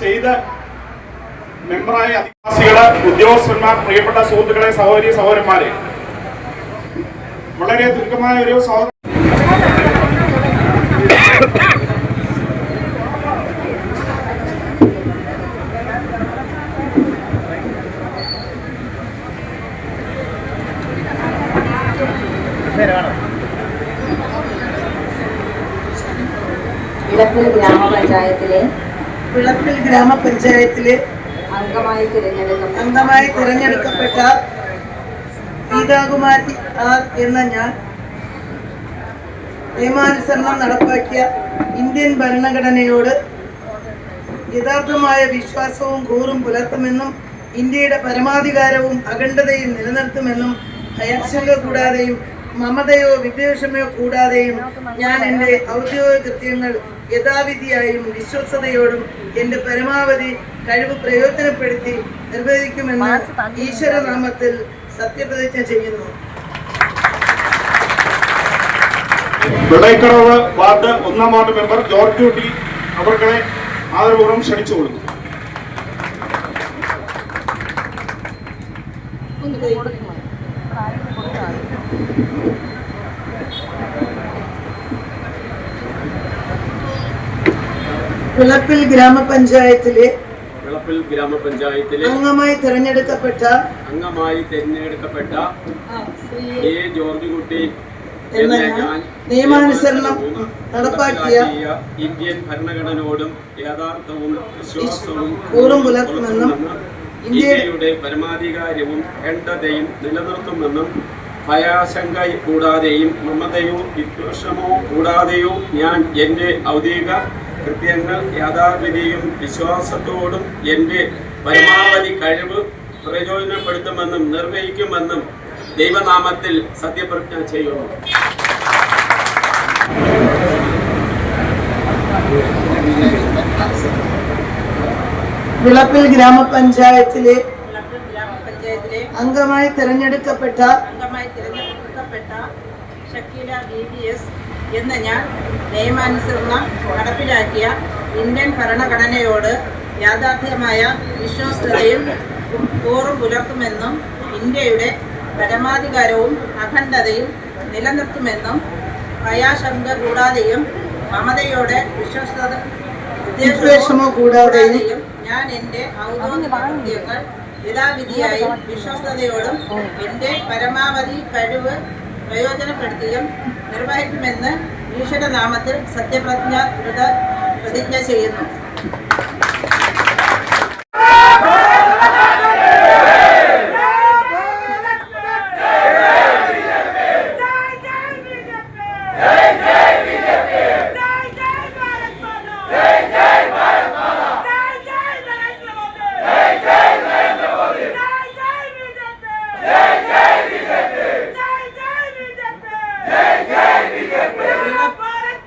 ചെയ്ത് മെമ്പറായ അധിവാസികൾ ഉദ്യോഗസ്ഥന്മാർ പ്രിയപ്പെട്ട സുഹൃത്തുക്കളെ സഹോദരി സഹോദരന്മാരെ. വളരെ ദുഃഖമായ ഒരു സഹോദര ഇടപ്പൽ ഗ്രാമപഞ്ചായത്തിലെ വിളപ്പിൽ ഗ്രാമപഞ്ചായത്തിലെ അംഗമായി തിരഞ്ഞെടുക്കപ്പെട്ട ഗീതാകുമാരി ആർ എന്ന ഞാൻ നിയമാനുസരണം നടപ്പാക്കിയ ഇന്ത്യൻ ഭരണഘടനയോട് യഥാർത്ഥമായ വിശ്വാസവും കൂറും പുലർത്തുമെന്നും ഇന്ത്യയുടെ പരമാധികാരവും അഖണ്ഡതയും നിലനിർത്തുമെന്നും ഭയാശങ്ക കൂടാതെയും മമതയോ വിദ്വേഷമോ കൂടാതെയും ഞാൻ എന്റെ ഔദ്യോഗിക കൃത്യങ്ങൾ യഥാവിധിയായും വിശ്വസ്തയോടും എന്റെ പരമാവധി കഴിവ് പ്രയോജനപ്പെടുത്തി നിർവഹിക്കുമെന്ന് ഈശ്വരനാമത്തിൽ സത്യപ്രതിജ്ഞ ചെയ്യുന്നു. വെള്ളൈക്കടവ് വാർഡ് ഒന്നാം വാർഡ് മെമ്പർ ജോർജ് ടി. അവർകളെ ആദരപൂർവം ക്ഷണിച്ചു വിളപ്പിൽ ഗ്രാമപഞ്ചായത്തിലെ വിളപ്പിൽ ഗ്രാമപഞ്ചായത്തിലെ അംഗമായി തിരഞ്ഞെടുക്കപ്പെട്ട അംഗമായി തിരഞ്ഞെടുക്കപ്പെട്ട എ ജോർജ് കുട്ടി എന്ന ഞാൻ നിയമാനുസരണം നടപ്പാക്കിയ ഇന്ത്യൻ ഭരണഘടനയോടും യഥാർത്ഥവും വിശ്വാസവും കൂറും പുലർത്തുമെന്നും ഇന്ത്യയുടെ പരമാധികാരവും അഖണ്ഡതയും നിലനിർത്തുമെന്നും ഭയാശങ്ക കൂടാതെയും മമതയോ വിദ്വേഷമോ കൂടാതെയോ ഞാൻ എന്റെ ഔദ്യോഗിക കൃത്യങ്ങൾ യാഥാർത്ഥ്യതയും വിശ്വാസത്തോടും എന്റെ പരമാവധി കഴിവ് പ്രയോജനപ്പെടുത്തുമെന്നും നിർവഹിക്കുമെന്നും ദൈവനാമത്തിൽ സത്യപ്രജ്ഞ ചെയ്യുന്നു. വിളപ്പിൽ ഗ്രാമപഞ്ചായത്തിലെ വിളപ്പിൽ ഗ്രാമപഞ്ചായത്തിലെ അംഗമായി തിരഞ്ഞെടുക്കപ്പെട്ട അംഗമായി തിരഞ്ഞെടുക്കപ്പെട്ട ഷക്കീല ബി ബി എസ് എന്ന ഞാൻ നിയമാനുസരണം നടപ്പിലാക്കിയ ഇന്ത്യൻ ഭരണഘടനയോട് യാഥാർത്ഥ്യമായ വിശ്വസ്തതയും കൂറും പുലർത്തുമെന്നും ഇന്ത്യയുടെ പരമാധികാരവും അഖണ്ഡതയും നിലനിർത്തുമെന്നും ഭയാശങ്ക കൂടാതെയും മമതയോടെ വിശ്വസ്തത വിദ്വേഷമോ കൂടാതെയും ഞാൻ എന്റെ ഔദ്യോഗിക കൃത്യങ്ങൾ യഥാവിധിയായും വിശ്വസ്തയോടും എന്റെ പരമാവധി കഴിവ് പ്രയോജനപ്പെടുത്തിയും നിർവഹിക്കുമെന്ന് ഈശ്വരനാമത്തിൽ സത്യപ്രതിജ്ഞ പ്രതിജ്ഞ ചെയ്യുന്നു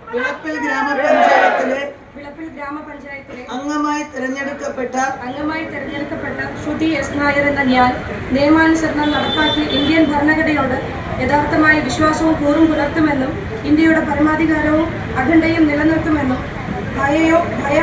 വിളപ്പിൽ ഗ്രാമപഞ്ചായത്തിലെ വിളപ്പിൽ ഗ്രാമപഞ്ചായത്തിലെ അംഗമായി തിരഞ്ഞെടുക്കപ്പെട്ട അംഗമായി തെരഞ്ഞെടുക്കപ്പെട്ട ശ്രുതി എസ് നായർ എന്ന ഞാൻ നിയമാനുസരണം നടപ്പാക്കി ഇന്ത്യൻ ഭരണഘടനയോട് യഥാർത്ഥമായ വിശ്വാസവും കൂറും പുലർത്തുമെന്നും ഇന്ത്യയുടെ പരമാധികാരവും അഖണ്ഡയും നിലനിർത്തുമെന്നും ഭയയോ ഭയ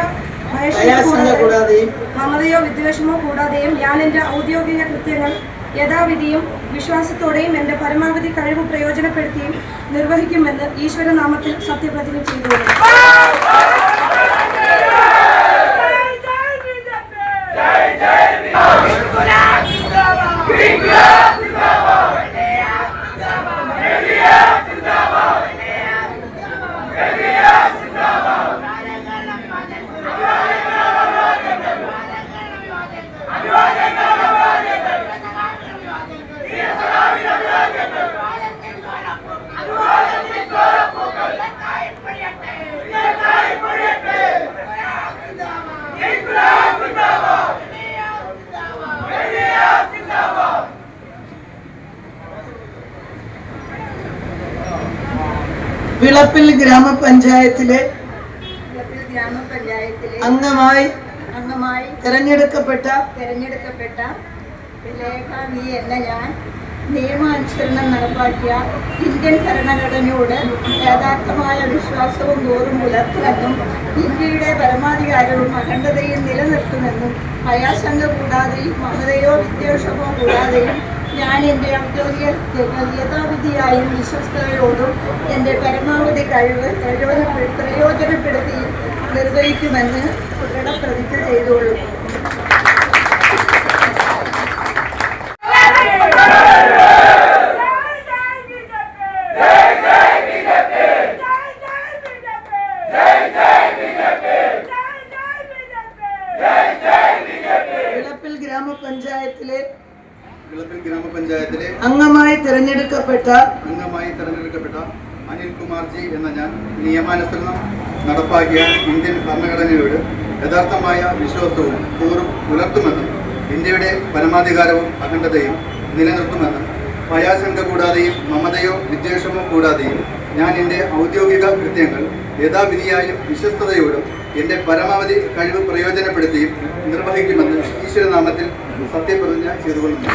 ഭയശങ്ക ഭയാശങ്ക കൂടാതെ കൂടാതെയും മമതയോ വിദ്വേഷമോ കൂടാതെയും ഞാൻ എന്റെ ഔദ്യോഗിക കൃത്യങ്ങൾ യഥാവിധിയും വിശ്വാസത്തോടെയും എന്റെ പരമാവധി കഴിവ് പ്രയോജനപ്പെടുത്തിയും നിർവഹിക്കുമെന്ന് ഈശ്വരനാമത്തിൽ സത്യപ്രതിജ്ഞ ചെയ്തു ഗ്രാമപഞ്ചായത്തിലെ അംഗമായി അംഗമായി തിരഞ്ഞെടുക്കപ്പെട്ട തിരഞ്ഞെടുക്കപ്പെട്ട വി എന്ന ഞാൻ നിയമാനുസരണം നടപ്പാക്കിയ ഇന്ത്യൻ ഭരണഘടനയോട് യഥാർത്ഥമായ വിശ്വാസവും തോറും പുലർത്തുമെന്നും ഇന്ത്യയുടെ പരമാധികാരവും അഖണ്ഡതയും നിലനിർത്തുമെന്നും ഭയാശങ്ക കൂടാതെയും മമതയോ വിദ്വേഷമോ കൂടാതെയും ഞാൻ എന്റെ ഔദ്യോഗിക യഥാവിധിയായും വിശ്വസ്തയോടും എന്റെ പരമാവധി കഴിവ് പ്രയോജനപ്പെ- പ്രയോജനപ്പെടുത്തി നിർവഹിക്കുമെന്ന് ദൃഢപ്രതിജ്ഞ ചെയ്തോളൂ ഗ്രാമപഞ്ചായത്തിലെ ഗ്രാമപഞ്ചായത്തിലെ അംഗമായി തിരഞ്ഞെടുക്കപ്പെട്ട അംഗമായി തിരഞ്ഞെടുക്കപ്പെട്ട അനിൽ കുമാർജി എന്ന ഞാൻ നിയമാനുസരണം നടപ്പാക്കിയ ഇന്ത്യൻ ഭരണഘടനയോട് യഥാർത്ഥമായ വിശ്വാസവും കൂറും പുലർത്തുമെന്നും ഇന്ത്യയുടെ പരമാധികാരവും അഖണ്ഡതയും നിലനിർത്തുമെന്നും ഭയാശങ്ക കൂടാതെയും മമതയോ വിദ്വേഷമോ കൂടാതെയും ഞാൻ എന്റെ ഔദ്യോഗിക കൃത്യങ്ങൾ യഥാവിധിയായും വിശ്വസ്തയോടും എന്റെ പരമാവധി കഴിവ് പ്രയോജനപ്പെടുത്തിയും നിർവഹിക്കുമെന്ന് ഈശ്വരനാമത്തിൽ സത്യപ്രതിജ്ഞ ചെയ്തുകൊള്ളുന്നു.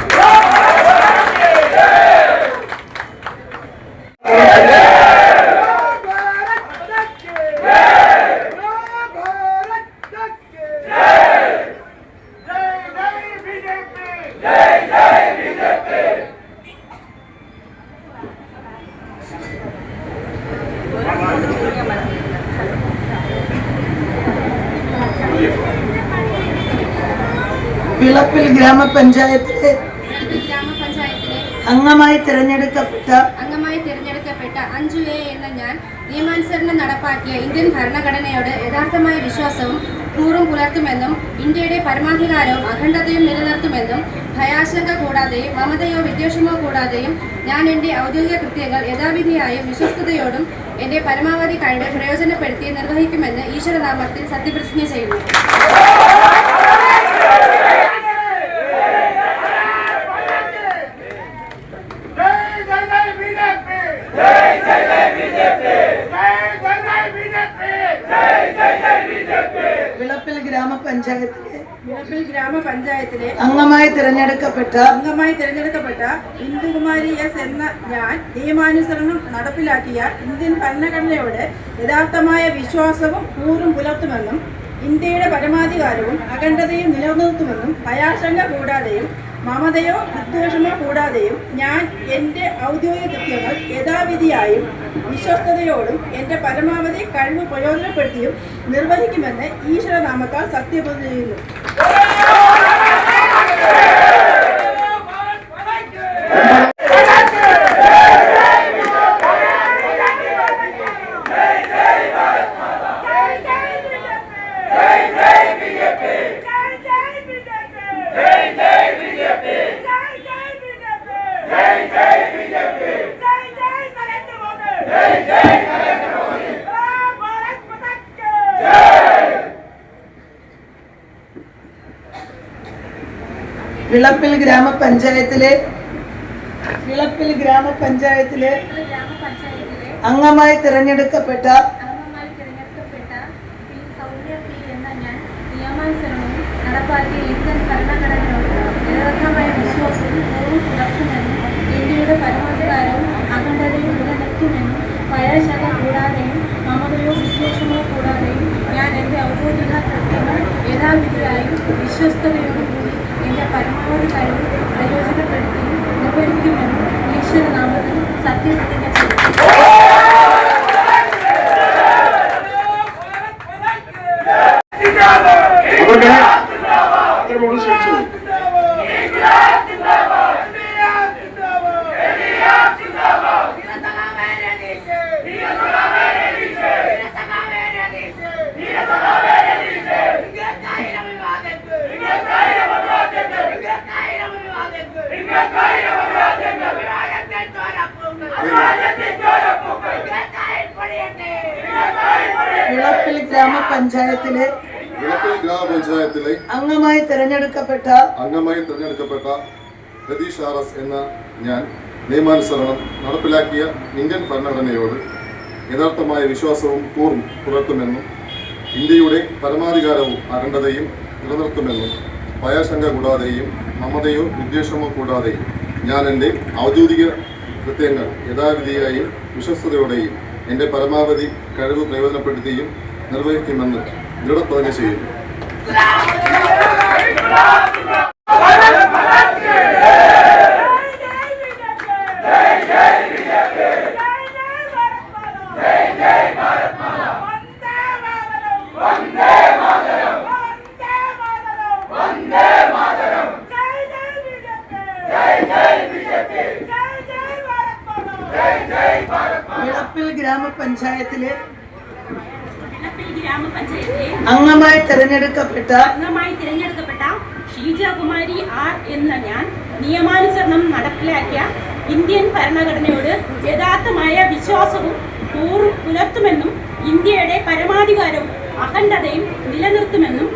വിളപ്പിൽ ഗ്രാമപഞ്ചായത്തിലെ അംഗമായി തിരഞ്ഞെടുക്കപ്പെട്ട അംഗമായി തിരഞ്ഞെടുക്കപ്പെട്ട അഞ്ചു എ എന്ന ഞാൻ നിയമാനുസരണം നടപ്പാക്കിയ ഇന്ത്യൻ ഭരണഘടനയോട് യഥാർത്ഥമായ വിശ്വാസവും കൂറും പുലർത്തുമെന്നും ഇന്ത്യയുടെ പരമാധികാരവും അഖണ്ഡതയും നിലനിർത്തുമെന്നും ഭയാശങ്ക കൂടാതെയും മമതയോ വിദ്വേഷമോ കൂടാതെയും ഞാൻ എന്റെ ഔദ്യോഗിക കൃത്യങ്ങൾ യഥാവിധിയായും വിശ്വസ്തയോടും എന്റെ പരമാവധി കഴിവ് പ്രയോജനപ്പെടുത്തി നിർവഹിക്കുമെന്ന് ഈശ്വരനാമത്തിൽ സത്യപ്രതിജ്ഞ ചെയ്യുന്നു. വിളപ്പിൽ ഗ്രാമപഞ്ചായത്തിലെ അംഗമായി തിരഞ്ഞെടുക്കപ്പെട്ട അംഗമായി തിരഞ്ഞെടുക്കപ്പെട്ട ഇന്ദുകുമാരി എസ് എന്ന ഞാൻ നിയമാനുസരണം നടപ്പിലാക്കിയ ഇന്ത്യൻ ഭരണഘടനയോട് യഥാർത്ഥമായ വിശ്വാസവും കൂറും പുലർത്തുമെന്നും ഇന്ത്യയുടെ പരമാധികാരവും അഖണ്ഡതയും നിലനിർത്തുമെന്നും ഭയാശങ്ക കൂടാതെയും മമതയോ വിദ്വേഷമോ കൂടാതെയും ഞാൻ എന്റെ ഔദ്യോഗിക കൃത്യങ്ങൾ യഥാവിധിയായും വിശ്വസ്തയോടും എന്റെ പരമാവധി കഴിവ് പ്രയോജനപ്പെടുത്തിയും നിർവഹിക്കുമെന്ന് ഈശ്വരനാമത്താൽ സത്യപ്രതിജ്ഞ ചെയ്യുന്നു. വിളപ്പിൽ ഗ്രാമപഞ്ചായത്തിലെ വിളപ്പിൽ ഗ്രാമപഞ്ചായത്തിലെ അംഗമായി തിരഞ്ഞെടുക്കപ്പെട്ട എന്റെ പരമാധികാരവും ഞാൻ എന്റെ ഔദ്യോഗിക കൃത്യങ്ങൾ യഥാവിധിയായും വിശ്വസ്തയോടും കൂടി എന്റെ പരമാവധി കഴിവ് പ്രയോജനപ്പെടുത്തി നിർവഹിക്കുമെന്നും ഈശ്വരനാമത്തിൽ സത്യപ്രതിജ്ഞ ഗ്രാമപഞ്ചായത്തിലെ അംഗമായി തിരഞ്ഞെടുക്കപ്പെട്ട അംഗമായി തിരഞ്ഞെടുക്കപ്പെട്ട രതീഷ് ആർ എസ് എന്ന ഞാൻ നിയമാനുസരണം നടപ്പിലാക്കിയ ഇന്ത്യൻ ഭരണഘടനയോട് യഥാർത്ഥമായ വിശ്വാസവും കൂറും പുലർത്തുമെന്നും ഇന്ത്യയുടെ പരമാധികാരവും അഖണ്ഡതയും നിലനിർത്തുമെന്നും ഭയാശങ്ക കൂടാതെയും മമതയോ വിദ്വേഷമോ കൂടാതെയും ഞാൻ എന്റെ ഔദ്യോഗിക കൃത്യങ്ങൾ യഥാവിധിയായും വിശ്വസ്തയോടെയും എന്റെ പരമാവധി കഴിവ് പ്രയോജനപ്പെടുത്തിയും നിർവഹിക്കുമെന്ന് ദൃഢപ്രതിജ്ഞ ചെയ്യുന്നു വിളപ്പിൽ ഗ്രാമപഞ്ചായത്തിലെ വിളപ്പിൽ ഗ്രാമപഞ്ചായത്തിലെ അംഗമായി തിരഞ്ഞെടുക്കപ്പെട്ട അംഗമായി തിരഞ്ഞെടുക്കപ്പെട്ട ഷീജകുമാരി ആർ എന്ന ഞാൻ നിയമാനുസരണം നടപ്പിലാക്കിയ ഇന്ത്യൻ ഭരണഘടനയോട് യഥാർത്ഥമായ വിശ്വാസവും കൂറും പുലർത്തുമെന്നും ഇന്ത്യയുടെ പരമാധികാരവും അഖണ്ഡതയും നിലനിർത്തുമെന്നും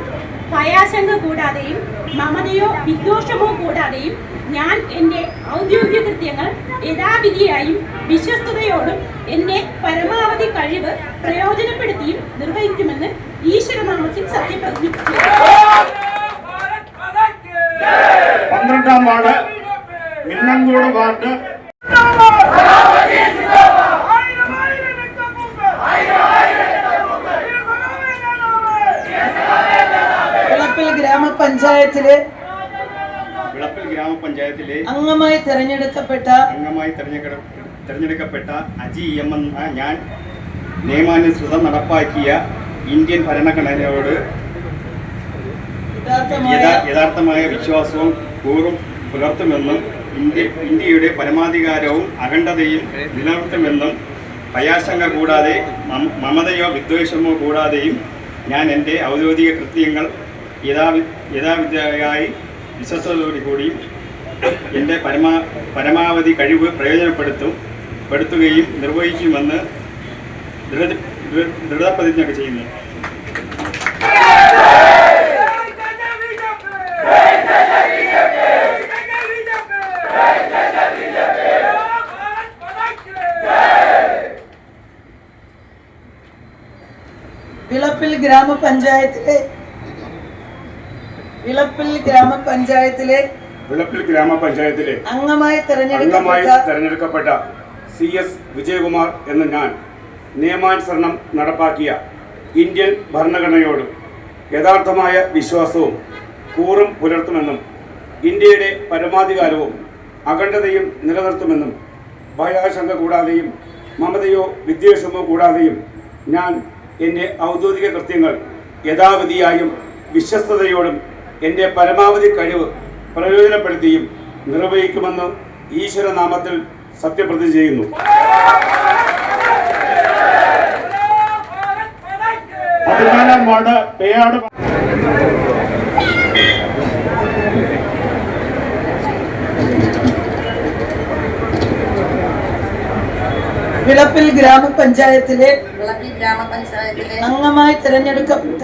ഭയാശങ്ക കൂടാതെയും മമതയോ വിദ്വേഷമോ കൂടാതെയും ഞാൻ എന്റെ ഔദ്യോഗിക കൃത്യങ്ങൾ യഥാവിധിയായും വിശ്വസ്തയോടും എന്റെ പരമാവധി കഴിവ് പ്രയോജനപ്പെടുത്തിയും നിർവഹിക്കുമെന്ന് ഈശ്വരനാമത്തിൽ സത്യപ്രതിജ്ഞ ചെയ്യുന്നു. പന്ത്രണ്ടാം വാർഡ് മിന്നങ്കോട് വാർഡ് വിളപ്പിൽ ഗ്രാമപഞ്ചായത്തിലെ വിളപ്പിൽ ഗ്രാമപഞ്ചായത്തിലെ അംഗമായി തെരഞ്ഞെടുക്കപ്പെട്ട അംഗമായി തെരഞ്ഞെടുക്ക തെരഞ്ഞെടുക്കപ്പെട്ട അജി എം എന്ന ഞാൻ നിയമാനുസൃതം നടപ്പാക്കിയ ഇന്ത്യൻ ഭരണഘടനയോട് യഥാർത്ഥമായ യഥാ- യഥാർത്ഥമായ വിശ്വാസവും കൂറും പുലർത്തുമെന്നും ഇന്ത്യ ഇന്ത്യയുടെ പരമാധികാരവും അഖണ്ഡതയും നിലനിർത്തുമെന്നും ഭയാശങ്ക കൂടാതെ മമതയോ വിദ്വേഷമോ കൂടാതെയും ഞാൻ എന്റെ ഔദ്യോഗിക കൃത്യങ്ങൾ യഥാവി യഥാവിധിയായി വിശ്വസതയോടു കൂടിയും എന്റെ പരമാ പരമാവധി കഴിവ് പ്രയോജനപ്പെടുത്തും. പെടുത്തുകയും നിർവഹിക്കുമെന്ന് ദൃഢപ്രതിജ്ഞ ചെയ്യുന്നു. വിളപ്പിൽ ഗ്രാമപഞ്ചായത്തിലെ വിളപ്പിൽ ഗ്രാമപഞ്ചായത്തിലെ വിളപ്പിൽ ഗ്രാമപഞ്ചായത്തിലെ അംഗമായി തെരഞ്ഞെടുക്കപ്പെട്ട സി എസ് വിജയകുമാർ എന്ന ഞാൻ നിയമാനുസരണം നടപ്പാക്കിയ ഇന്ത്യൻ ഭരണഘടനയോട് യഥാർത്ഥമായ വിശ്വാസവും കൂറും പുലർത്തുമെന്നും ഇന്ത്യയുടെ പരമാധികാരവും അഖണ്ഡതയും നിലനിർത്തുമെന്നും ഭയാശങ്ക കൂടാതെയും മമതയോ വിദ്വേഷമോ കൂടാതെയും ഞാൻ എന്റെ ഔദ്യോഗിക കൃത്യങ്ങൾ യഥാവിധിയായും വിശ്വസ്തയോടും എന്റെ പരമാവധി കഴിവ് പ്രയോജനപ്പെടുത്തിയും നിർവഹിക്കുമെന്ന് ഈശ്വരനാമത്തിൽ സത്യപ്രതിജ്ഞ ചെയ്യുന്നു. പതിനാലാം വാർഡ് പേയാട് വിളപ്പിൽ ഗ്രാമപഞ്ചായത്തിലെ വിളപ്പിൽ ഗ്രാമപഞ്ചായത്തിലെ അംഗമായി തിരഞ്ഞെടുക്കപ്പെട്ട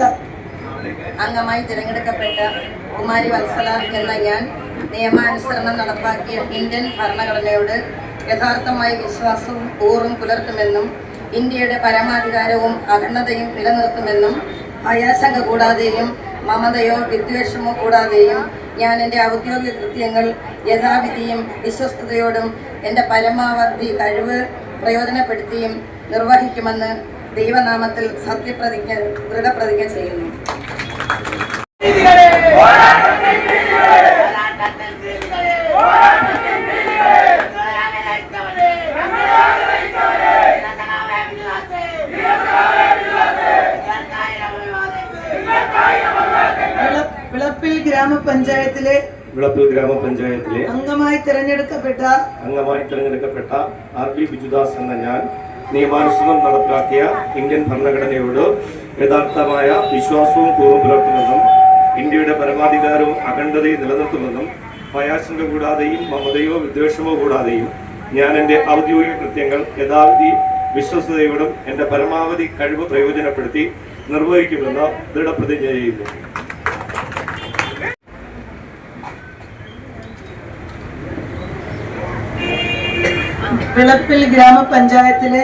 അംഗമായി തിരഞ്ഞെടുക്കപ്പെട്ട കുമാരി വത്സല എന്ന ഞാൻ നിയമാനുസരണം നടപ്പാക്കിയ ഇന്ത്യൻ ഭരണഘടനയോട് യഥാർത്ഥമായ വിശ്വാസവും ഊറും പുലർത്തുമെന്നും ഇന്ത്യയുടെ പരമാധികാരവും അഖണ്ഡതയും നിലനിർത്തുമെന്നും ഭയാശങ്ക കൂടാതെയും മമതയോ വിദ്വേഷമോ കൂടാതെയും ഞാൻ എന്റെ ഔദ്യോഗിക കൃത്യങ്ങൾ യഥാവിധിയും വിശ്വസ്തയോടും എന്റെ പരമാവധി കഴിവ് പ്രയോജനപ്പെടുത്തിയും നിർവഹിക്കുമെന്ന് ദൈവനാമത്തിൽ സത്യപ്രതിജ്ഞ ദൃഢപ്രതിജ്ഞ ചെയ്യുന്നു. ഗ്രാമപഞ്ചായത്തിലെ വിളപ്പിൽ ഗ്രാമപഞ്ചായത്തിലെ അംഗമായി തിരഞ്ഞെടുക്കപ്പെട്ട അംഗമായി തിരഞ്ഞെടുക്കപ്പെട്ട ആർ ബി ബിജുദാസ് എന്ന ഞാൻ നിയമാനുസൃതം നടപ്പിലാക്കിയ ഇന്ത്യൻ ഭരണഘടനയോട് യഥാർത്ഥമായ വിശ്വാസവും കൂറും പുലർത്തുമെന്നും ഇന്ത്യയുടെ പരമാധികാരവും അഖണ്ഡതയും നിലനിർത്തുമെന്നും ഭയാശങ്ക കൂടാതെയും മമതയോ വിദ്വേഷമോ കൂടാതെയും ഞാൻ എന്റെ ഔദ്യോഗിക കൃത്യങ്ങൾ യഥാവിധി വിശ്വസതയോടും എന്റെ പരമാവധി കഴിവ് പ്രയോജനപ്പെടുത്തി നിർവഹിക്കുമെന്ന് ദൃഢപ്രതിജ്ഞ ചെയ്യുന്നു. വിളപ്പിൽ ഗ്രാമപഞ്ചായത്തിലെ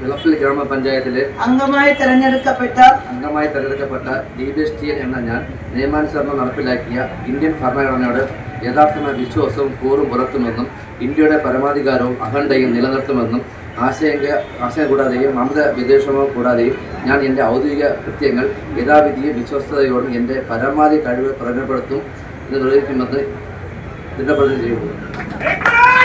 വിളപ്പിൽ ഗ്രാമപഞ്ചായത്തിലെ അംഗമായി തെരഞ്ഞെടുക്കപ്പെട്ട അംഗമായി തെരഞ്ഞെടുക്കപ്പെട്ട D B S T N എന്ന ഞാൻ നിയമാനുസരണം നടപ്പിലാക്കിയ ഇന്ത്യൻ ഭരണഘടനയോട് യഥാർത്ഥമായ വിശ്വാസവും കൂറും പുലർത്തുമെന്നും ഇന്ത്യയുടെ പരമാധികാരവും അഖണ്ഡയും നിലനിർത്തുമെന്നും ആശയങ്ക ആശയം കൂടാതെയും മമത വിദ്വേഷമോ കൂടാതെയും ഞാൻ എന്റെ ഔദ്യോഗിക കൃത്യങ്ങൾ യഥാവിധിയും വിശ്വസ്തയോടും എന്റെ പരമാവധി കഴിവ് പ്രകടപ്പെടുത്തും എന്ന് നിർവഹിക്കുമെന്ന് ദൃഢപ്രതിജ്ഞ ചെയ്യുന്നു.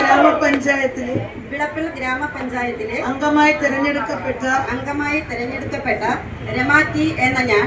ഗ്രാമപഞ്ചായത്തിലെ വിളപ്പിൽ ഗ്രാമപഞ്ചായത്തിലെ അംഗമായി തിരഞ്ഞെടുക്കപ്പെട്ട അംഗമായി തിരഞ്ഞെടുക്കപ്പെട്ട രമാറ്റി എന്ന ഞാൻ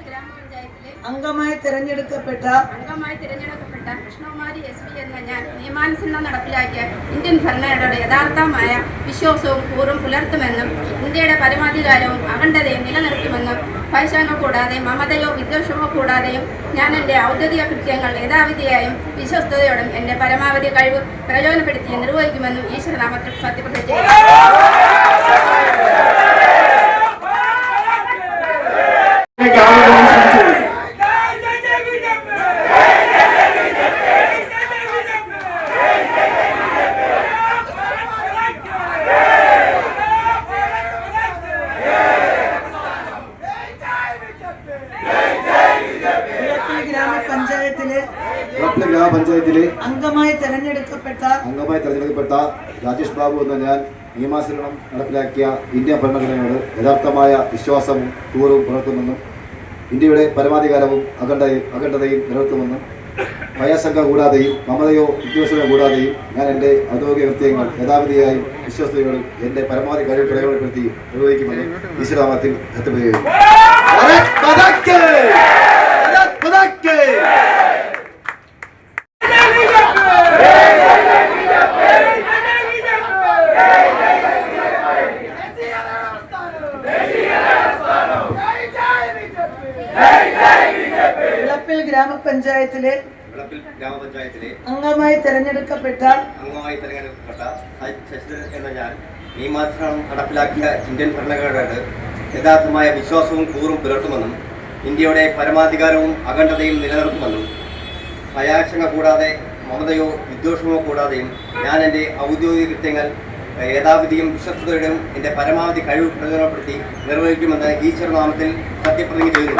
ഗ്രാമപഞ്ചായത്തിലെ അംഗമായി തിരഞ്ഞെടുക്കപ്പെട്ട അംഗമായി തിരഞ്ഞെടുക്കപ്പെട്ട കൃഷ്ണകുമാരി എസ് പി എന്ന ഞാൻ നിയമാനുസരണം നടപ്പിലാക്കിയ ഇന്ത്യൻ ഭരണഘടനയുടെ യഥാർത്ഥമായ വിശ്വാസവും കൂറും പുലർത്തുമെന്നും ഇന്ത്യയുടെ പരമാധികാരവും അഖണ്ഡതയും നിലനിർത്തുമെന്നും പൈശാനോ കൂടാതെ മമതയോ വിദ്വേഷമോ കൂടാതെയും ഞാൻ എന്റെ ഔദ്യോഗിക കൃത്യങ്ങൾ യഥാവിധിയായും വിശ്വസ്തയോടും എന്റെ പരമാവധി കഴിവ് പ്രയോജനപ്പെടുത്തി നിർവഹിക്കുമെന്നും ഈശ്വരനാമത്തിൽ സത്യപ്രതിജ്ഞ ചെയ്യുന്നു. ആദരപൂർവം ക്ഷണിച്ചുകൊള്ളുന്നു വിളപ്പിൽ ഗ്രാമപഞ്ചായത്തിലെ വിളപ്പിൽ ഗ്രാമപഞ്ചായത്തിലെ അംഗമായി തിരഞ്ഞെടുക്കപ്പെട്ട അംഗമായി തെരഞ്ഞെടുക്കപ്പെട്ട ബാബു ഞാൻ നിയമാനുസരണം നടപ്പിലാക്കിയ ഇന്ത്യ ഭരണഘടനയോട് യഥാർത്ഥമായ വിശ്വാസവും കൂറും പുലർത്തുമെന്നും ഇന്ത്യയുടെ പരമാധികാരവും അഖണ്ഡയും അഖണ്ഡതയും നിലനിർത്തുമെന്നും ഭയശങ്ക കൂടാതെയും മമതയോ ഉദ്യോഗസ്ഥരോ കൂടാതെയും ഞാൻ എന്റെ ഔദ്യോഗിക കൃത്യങ്ങൾ യഥാവിധിയായും വിശ്വസ്തയോടും എന്റെ പരമാവധി കഴിവ് പ്രയോജനപ്പെടുത്തി നിർവഹിക്കുമെന്ന് ഈശ്വരാമത്തിൽ സത്യപ്രതിജ്ഞ വിളപ്പിൽ ഗ്രാമപഞ്ചായത്തിലെ അംഗമായി തെരഞ്ഞെടുക്കപ്പെട്ട അംഗമായി തിരഞ്ഞെടുക്കപ്പെട്ട ശശിധരൻ എന്ന ഞാൻ നിയമാനുസരണം നടപ്പിലാക്കിയ ഇന്ത്യൻ ഭരണഘടനയോട് യഥാർത്ഥമായ വിശ്വാസവും കൂറും പുലർത്തുമെന്നും ഇന്ത്യയുടെ പരമാധികാരവും അഖണ്ഡതയും നിലനിർത്തുമെന്നും ഭയാശങ്ക കൂടാതെ മമതയോ വിദ്വേഷമോ കൂടാതെയും ഞാൻ എന്റെ ഔദ്യോഗിക കൃത്യങ്ങൾ യഥാവിധിയും വിശ്വസ്തയോടും എന്റെ പരമാവധി കഴിവ് പ്രയോജനപ്പെടുത്തി നിർവഹിക്കുമെന്ന് ഈശ്വരനാമത്തിൽ സത്യപ്രതിജ്ഞ ചെയ്യുന്നു.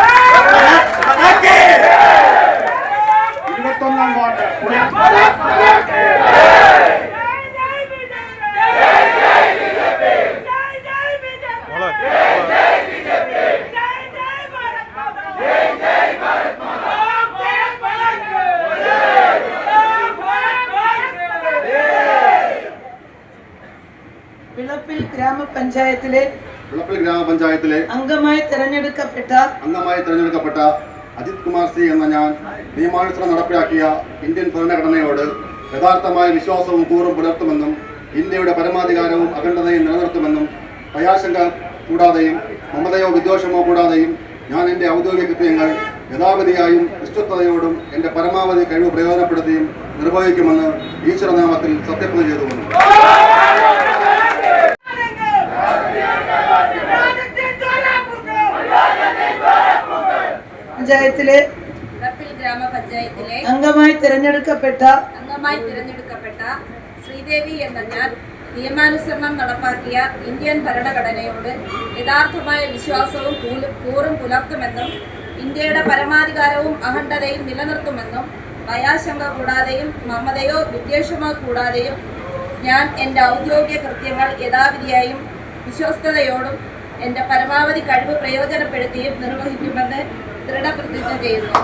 ഇരുപത്തൊന്നാം വാർഡ്. വിളപ്പിൽ ഗ്രാമപഞ്ചായത്തിലെ വിളപ്പിൽ ഗ്രാമപഞ്ചായത്തിലെ അംഗമായി തെരഞ്ഞെടുക്കപ്പെട്ട അംഗമായി തിരഞ്ഞെടുക്കപ്പെട്ട അജിത് കുമാർ സി എന്ന ഞാൻ നിയമാനുസരണം നടപ്പിലാക്കിയ ഇന്ത്യൻ ഭരണഘടനയോട് യഥാർത്ഥമായ വിശ്വാസവും കൂറും പുലർത്തുമെന്നും ഇന്ത്യയുടെ പരമാധികാരവും അഖണ്ഡതയും നിലനിർത്തുമെന്നും ഭയാശങ്ക കൂടാതെയും മമതയോ വിദ്വേഷമോ കൂടാതെയും ഞാൻ എന്റെ ഔദ്യോഗിക കൃത്യങ്ങൾ യഥാവിധിയായും വിശ്വസ്തയോടും എന്റെ പരമാവധി കഴിവ് പ്രയോജനപ്പെടുത്തിയും നിർവഹിക്കുമെന്ന് ഈശ്വരനാമത്തിൽ സത്യപ്രതിജ്ഞ ചെയ്തുകൊണ്ടു. ഗ്രാമപഞ്ചായത്തിലെ അംഗമായി തിരഞ്ഞെടുക്കപ്പെട്ട അംഗമായി തിരഞ്ഞെടുക്കപ്പെട്ട ശ്രീദേവി എന്ന ഞാൻ നിയമാനുസരണം നടപ്പാക്കിയ ഇന്ത്യൻ ഭരണഘടനയോട് യഥാർത്ഥമായ വിശ്വാസവും കൂറും പുലർത്തുമെന്നും ഇന്ത്യയുടെ പരമാധികാരവും അഖണ്ഡതയും നിലനിർത്തുമെന്നും ഭയാശങ്ക കൂടാതെയും മമതയോ വിദ്വേഷമോ കൂടാതെയും ഞാൻ എന്റെ ഔദ്യോഗിക കൃത്യങ്ങൾ യഥാവിധിയായും വിശ്വസ്തയോടും എന്റെ പരമാവധി കഴിവ് പ്രയോജനപ്പെടുത്തിയും നിർവഹിക്കുമെന്ന് ദൃഢപ്രതിജ്ഞ ചെയ്യുന്നു.